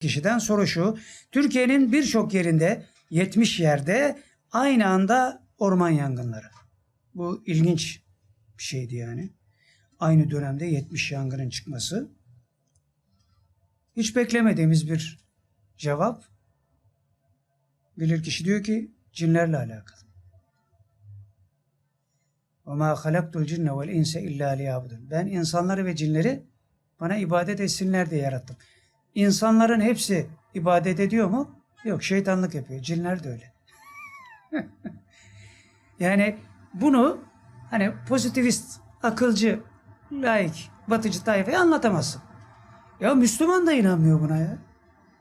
kişiden soru şu. Türkiye'nin birçok yerinde 70 yerde aynı anda orman yangınları. Bu ilginç bir şeydi yani. Aynı dönemde 70 yangının çıkması. Hiç beklemediğimiz bir cevap. Bilirkişi diyor ki cinlerle alakalı. وَمَا خَلَقْتُ الْجِنَّ وَالْاِنْسَ اِلَّا لِيَعْبُدُونَ Ben insanları ve cinleri bana ibadet etsinler diye yarattım. İnsanların hepsi ibadet ediyor mu? Yok şeytanlık yapıyor. Cinler de öyle. yani bunu hani pozitivist, akılcı, laik, batıcı tayfaya anlatamazsın. Ya Müslüman da inanmıyor buna ya.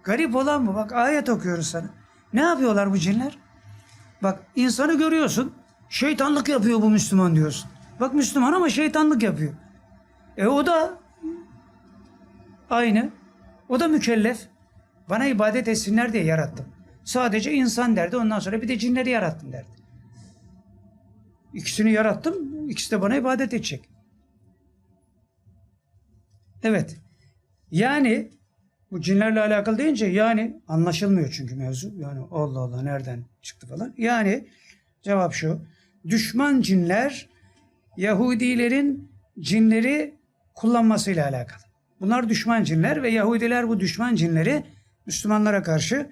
Garip olan bu. Bak ayet okuyoruz sana. Ne yapıyorlar bu cinler? Bak insanı görüyorsun. Şeytanlık yapıyor bu Müslüman diyorsun. Bak Müslüman ama şeytanlık yapıyor. E o da aynı. O da mükellef. Bana ibadet etsinler diye yarattım. Sadece insan derdi. Ondan sonra bir de cinleri yarattım derdi. İkisini yarattım. İkisi de bana ibadet edecek. Evet. Yani bu cinlerle alakalı deyince yani anlaşılmıyor çünkü mevzu. Yani Allah Allah nereden çıktı falan. Yani cevap şu. Düşman cinler Yahudilerin cinleri kullanmasıyla alakalı. Bunlar düşman cinler ve Yahudiler bu düşman cinleri Müslümanlara karşı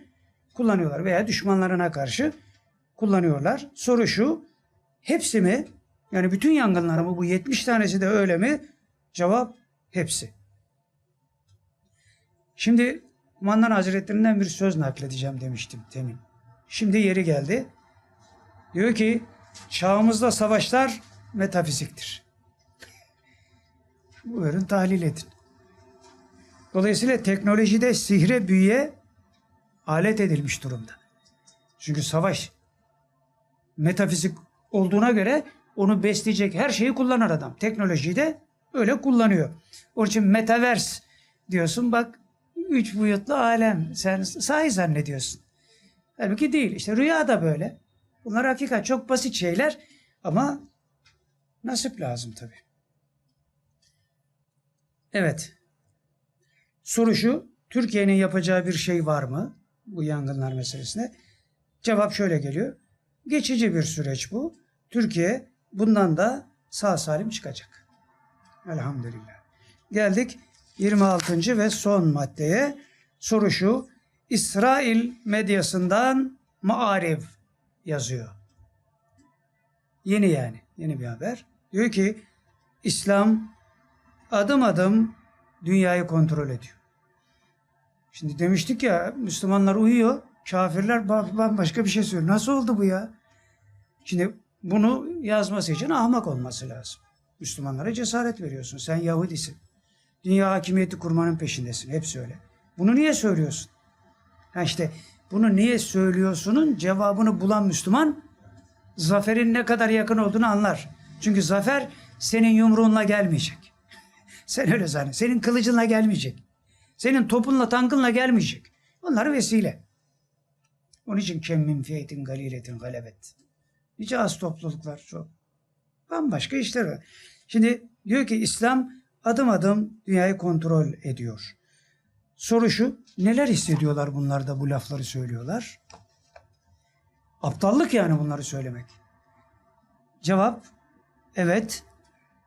kullanıyorlar veya düşmanlarına karşı kullanıyorlar. Soru şu. Hepsi mi? Yani bütün yangınlar mı? Bu 70 tanesi de öyle mi? Cevap hepsi. Şimdi Kumandan Hazretlerinden bir söz nakledeceğim demiştim temin. Şimdi yeri geldi. Diyor ki çağımızda savaşlar metafiziktir. Buyurun tahlil edin. Dolayısıyla teknolojide sihre büyüye alet edilmiş durumda. Çünkü savaş metafizik olduğuna göre onu besleyecek her şeyi kullanır adam. Teknolojiyi de öyle kullanıyor. Onun için metaverse diyorsun bak üç boyutlu alem sen sahi zannediyorsun. Halbuki değil. İşte rüya da böyle. Bunlar hakikat çok basit şeyler ama nasip lazım tabii. Evet. Soru şu. Türkiye'nin yapacağı bir şey var mı bu yangınlar meselesine? Cevap şöyle geliyor. Geçici bir süreç bu. Türkiye bundan da sağ salim çıkacak. Elhamdülillah. Geldik 26. ve son maddeye. Soru şu. İsrail medyasından Maariv yazıyor. Yeni yani. Yeni bir haber. Diyor ki İslam adım adım dünyayı kontrol ediyor. Şimdi demiştik ya Müslümanlar uyuyor, kafirler bambaşka bir şey söylüyor. Nasıl oldu bu ya? Şimdi bunu yazması için ahmak olması lazım. Müslümanlara cesaret veriyorsun. Sen Yahudisin. Dünya hakimiyeti kurmanın peşindesin. Hepsi öyle. Bunu niye söylüyorsun? Ha işte bunu niye söylüyorsunun cevabını bulan Müslüman zaferin ne kadar yakın olduğunu anlar. Çünkü zafer senin yumruğunla gelmeyecek. Sen öyle zannet. Senin kılıcınla gelmeyecek. Senin topunla tankınla gelmeyecek. Onlar vesile. Onun için kemmin fiyetin galiletin galebet. Nice az topluluklar çok. Bambaşka işler var. Şimdi diyor ki İslam adım adım dünyayı kontrol ediyor. Soru şu, neler hissediyorlar bunlar da bu lafları söylüyorlar? Aptallık yani bunları söylemek. Cevap, evet,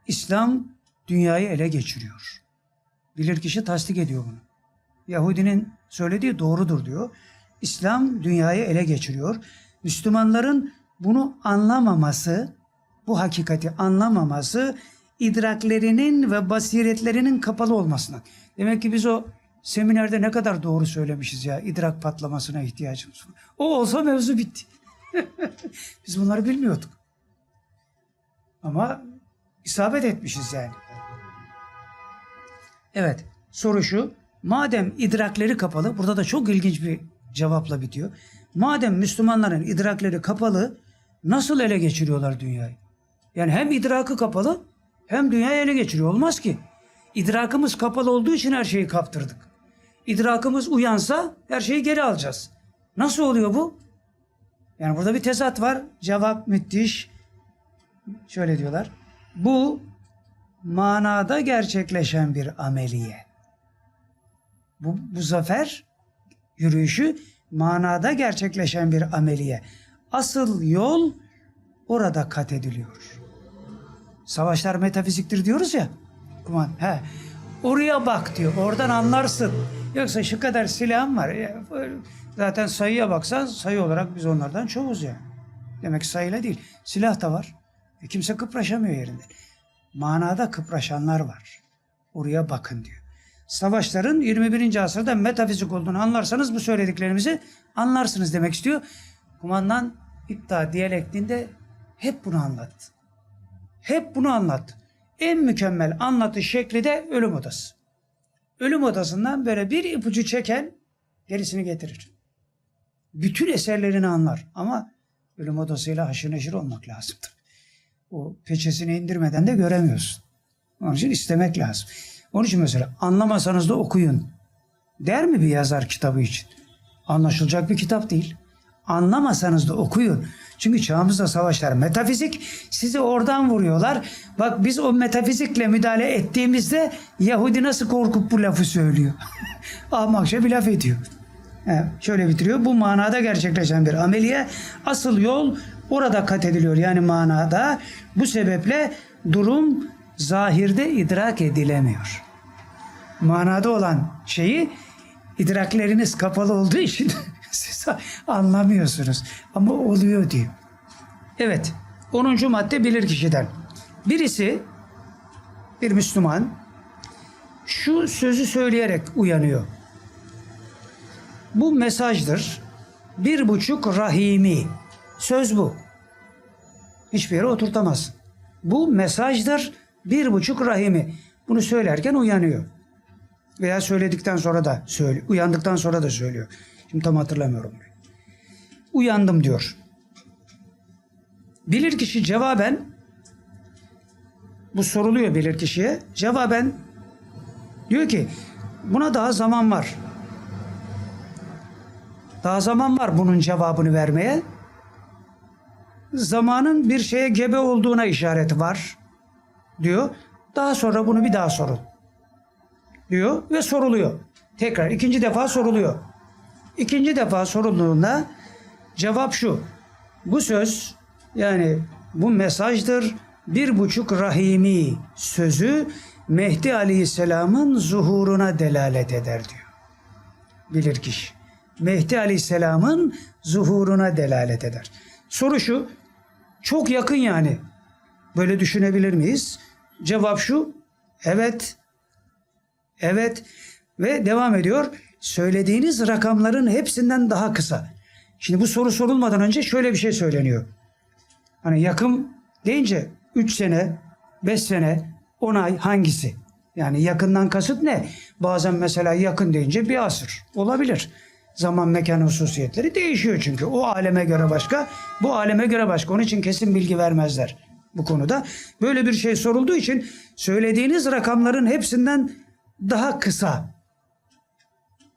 İslam dünyayı ele geçiriyor. Bilirkişi tasdik ediyor bunu. Yahudinin söylediği doğrudur diyor. İslam dünyayı ele geçiriyor. Müslümanların bunu anlamaması, bu hakikati anlamaması idraklerinin ve basiretlerinin kapalı olmasına. Demek ki biz o seminerde ne kadar doğru söylemişiz ya idrak patlamasına ihtiyacımız var. O olsa mevzu bitti. biz bunları bilmiyorduk. Ama isabet etmişiz yani. Evet soru şu. Madem idrakleri kapalı, burada da çok ilginç bir cevapla bitiyor. Madem Müslümanların idrakleri kapalı, nasıl ele geçiriyorlar dünyayı? Yani hem idrakı kapalı hem dünyayı ele geçiriyor. Olmaz ki. İdrakımız kapalı olduğu için her şeyi kaptırdık. İdrakımız uyansa her şeyi geri alacağız. Nasıl oluyor bu? Yani burada bir tezat var. Cevap müthiş. Şöyle diyorlar. Bu manada gerçekleşen bir ameliye. Bu, bu zafer yürüyüşü manada gerçekleşen bir ameliye. Asıl yol orada kat ediliyor. Savaşlar metafiziktir diyoruz ya. Kuman, he. Oraya bak diyor. Oradan anlarsın. Yoksa şu kadar silahım var. Zaten sayıya baksan sayı olarak biz onlardan çoğuz ya. Demek ki sayıyla değil. Silah da var. E kimse kıpraşamıyor yerinden. Manada kıpraşanlar var. Oraya bakın diyor. Savaşların 21. asırda metafizik olduğunu anlarsanız bu söylediklerimizi anlarsınız demek istiyor. Kumandan iddia diyalektiğinde hep bunu anlattı. Hep bunu anlattı. En mükemmel anlatış şekli de ölüm odası. Ölüm odasından böyle bir ipucu çeken gerisini getirir. Bütün eserlerini anlar ama ölüm odasıyla haşır neşir olmak lazımdır. O peçesini indirmeden de göremiyorsun. Onun için istemek lazım. Onun için mesela anlamasanız da okuyun. Der mi bir yazar kitabı için? Anlaşılacak bir kitap değil. Anlamasanız da okuyun. Çünkü çağımızda savaşlar metafizik sizi oradan vuruyorlar. Bak biz o metafizikle müdahale ettiğimizde Yahudi nasıl korkup bu lafı söylüyor. Ahmakça bir laf ediyor. He, şöyle bitiriyor. Bu manada gerçekleşen bir ameliye. Asıl yol orada kat ediliyor. Yani manada bu sebeple durum zahirde idrak edilemiyor. Manada olan şeyi idrakleriniz kapalı olduğu için siz anlamıyorsunuz. Ama oluyor diyor. Evet. 10. madde bilir kişiden. Birisi bir Müslüman şu sözü söyleyerek uyanıyor. Bu mesajdır. Bir buçuk rahimi. Söz bu. Hiçbir yere oturtamazsın. Bu mesajdır. Bir buçuk rahimi. Bunu söylerken uyanıyor. Veya söyledikten sonra da söylüyor. Uyandıktan sonra da söylüyor. Şimdi tam hatırlamıyorum. Uyandım diyor. Bilir kişi cevaben bu soruluyor bilir kişiye. Cevaben diyor ki buna daha zaman var. Daha zaman var bunun cevabını vermeye. Zamanın bir şeye gebe olduğuna işareti var diyor. Daha sonra bunu bir daha sorun diyor ve soruluyor. Tekrar ikinci defa soruluyor. İkinci defa sorulduğunda cevap şu. Bu söz yani bu mesajdır bir buçuk rahimi sözü Mehdi Aleyhisselam'ın zuhuruna delalet eder diyor. Bilir kişi. Mehdi Aleyhisselam'ın zuhuruna delalet eder. Soru şu. Çok yakın yani. Böyle düşünebilir miyiz? Cevap şu. Evet. Evet. Ve devam ediyor. Söylediğiniz rakamların hepsinden daha kısa. Şimdi bu soru sorulmadan önce şöyle bir şey söyleniyor. Hani yakın deyince 3 sene, 5 sene, 10 ay hangisi? Yani yakından kasıt ne? Bazen mesela yakın deyince bir asır olabilir. Zaman mekan hususiyetleri değişiyor çünkü. O aleme göre başka, bu aleme göre başka. Onun için kesin bilgi vermezler bu konuda. Böyle bir şey sorulduğu için söylediğiniz rakamların hepsinden daha kısa.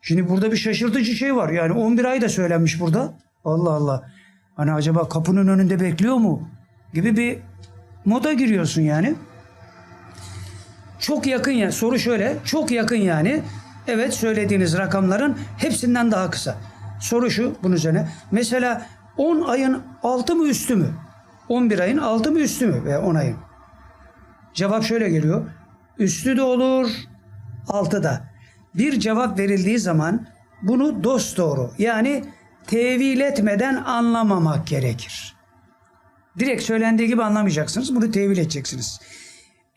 Şimdi burada bir şaşırtıcı şey var. Yani 11 ay da söylenmiş burada. Allah Allah. Hani acaba kapının önünde bekliyor mu? Gibi bir moda giriyorsun yani. Çok yakın ya. Soru şöyle. Çok yakın yani. Evet söylediğiniz rakamların hepsinden daha kısa. Soru şu bunun üzerine. Mesela 10 ayın altı mı üstü mü? 11 ayın altı mı üstü mü? Veya 10 ayın. Cevap şöyle geliyor. Üstü de olur, altı da. Bir cevap verildiği zaman bunu dost doğru yani tevil etmeden anlamamak gerekir. Direkt söylendiği gibi anlamayacaksınız. Bunu tevil edeceksiniz.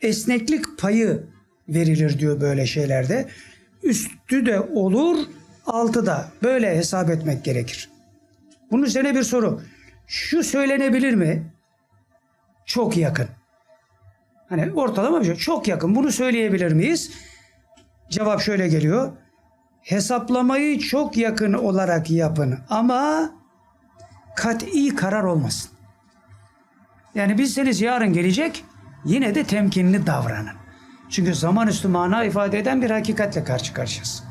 Esneklik payı verilir diyor böyle şeylerde. Üstü de olur, altı da. Böyle hesap etmek gerekir. Bunun üzerine bir soru. Şu söylenebilir mi? Çok yakın. Hani ortalama bir şey. Çok yakın. Bunu söyleyebilir miyiz? Cevap şöyle geliyor. Hesaplamayı çok yakın olarak yapın ama kat'i karar olmasın. Yani bilseniz yarın gelecek yine de temkinli davranın. Çünkü zaman üstü mana ifade eden bir hakikatle karşı karşıyasın.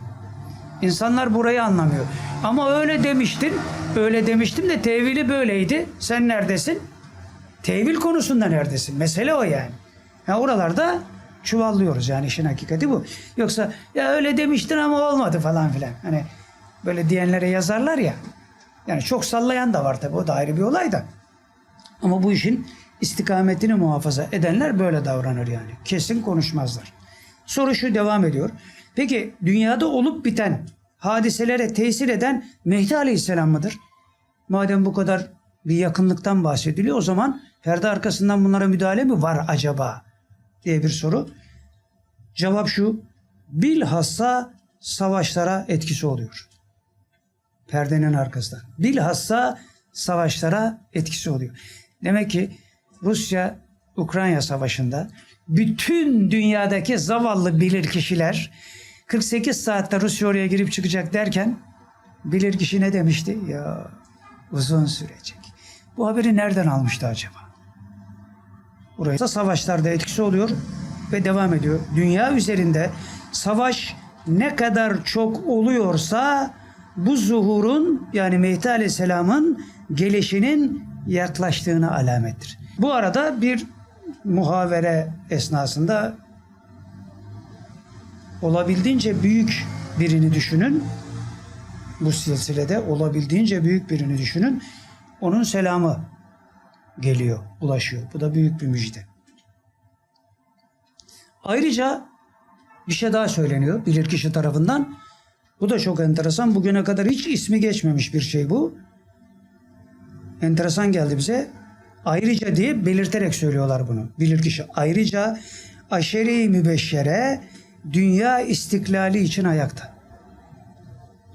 İnsanlar burayı anlamıyor. Ama öyle demiştin, öyle demiştim de tevili böyleydi. Sen neredesin? Tevil konusunda neredesin? Mesele o yani. Ya oralarda çuvallıyoruz yani işin hakikati bu. Yoksa ya öyle demiştin ama olmadı falan filan. Hani böyle diyenlere yazarlar ya. Yani çok sallayan da var tabii o da ayrı bir olay da. Ama bu işin istikametini muhafaza edenler böyle davranır yani. Kesin konuşmazlar. Soru şu devam ediyor. Peki dünyada olup biten hadiselere tesir eden Mehdi Aleyhisselam mıdır? Madem bu kadar bir yakınlıktan bahsediliyor o zaman perde arkasından bunlara müdahale mi var acaba diye bir soru. Cevap şu. Bilhassa savaşlara etkisi oluyor. Perdenin arkasından. Bilhassa savaşlara etkisi oluyor. Demek ki Rusya Ukrayna savaşında bütün dünyadaki zavallı bilir kişiler 48 saatte Rusya oraya girip çıkacak derken bilir kişi ne demişti? Ya uzun sürecek. Bu haberi nereden almıştı acaba? Buraya da savaşlarda etkisi oluyor ve devam ediyor. Dünya üzerinde savaş ne kadar çok oluyorsa bu zuhurun yani Mehdi Aleyhisselam'ın gelişinin yaklaştığına alamettir. Bu arada bir muhavere esnasında olabildiğince büyük birini düşünün. Bu silsilede olabildiğince büyük birini düşünün. Onun selamı geliyor, ulaşıyor. Bu da büyük bir müjde. Ayrıca bir şey daha söyleniyor bilirkişi tarafından. Bu da çok enteresan. Bugüne kadar hiç ismi geçmemiş bir şey bu. Enteresan geldi bize. Ayrıca diye belirterek söylüyorlar bunu. Bilirkişi. Ayrıca aşere-i mübeşşere dünya istiklali için ayakta.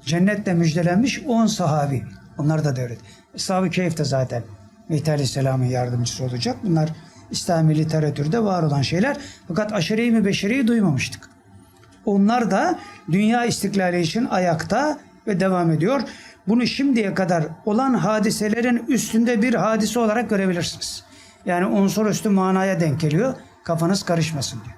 Cennetle müjdelenmiş 10 sahabi. Onlar da devlet. Ashab-ı de zaten Mehdi Aleyhisselam'ın yardımcısı olacak. Bunlar İslami literatürde var olan şeyler. Fakat aşere-i mübeşşereyi duymamıştık. Onlar da dünya istiklali için ayakta ve devam ediyor. Bunu şimdiye kadar olan hadiselerin üstünde bir hadise olarak görebilirsiniz. Yani unsur üstü manaya denk geliyor. Kafanız karışmasın diyor.